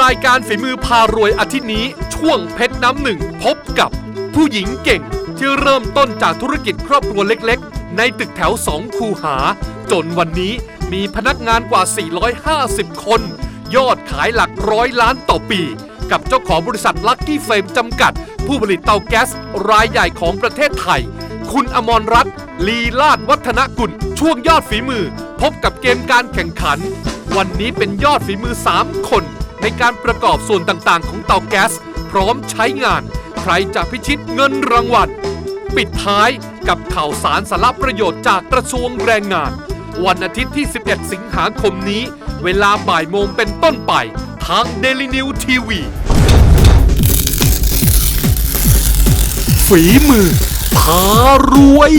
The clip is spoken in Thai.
รายการฝีมือพารวยอาทิตย์นี้ ช่วงเพชรน้ำหนึ่ง พบกับผู้หญิงเก่ง ที่เริ่มต้นจากธุรกิจครอบครัวเล็กๆ ในตึกแถวสองคูหา จนวันนี้มีพนักงานกว่า 450 คน ยอดขายหลักร้อยล้านต่อปี กับเจ้าของบริษัทลั c กี้เฟ m มจำกัด ผู้ผลิตเตาแก๊สรายใหญ่ของประเทศไทย คุณอมรรัตน์ลีลาดวัฒนกุลช่วงยอดฝีมือ พบกับเกมการแข่งขัน วันนี้เป็นยอดฝีมือ 3 คน ในการประกอบส่วนต่างๆ ของเตาแก๊ส พร้อมใช้งาน ใครจะพิชิตเงินรางวัล ปิดท้ายกับข่าวสารสาระประโยชน์จากกระทรวงแรงงาน วันอาทิตย์ที่ 11 สิงหาคมนี้ เวลาบ่ายโมงเป็นต้นไป ทาง Daily New TV ฝีมือพารวย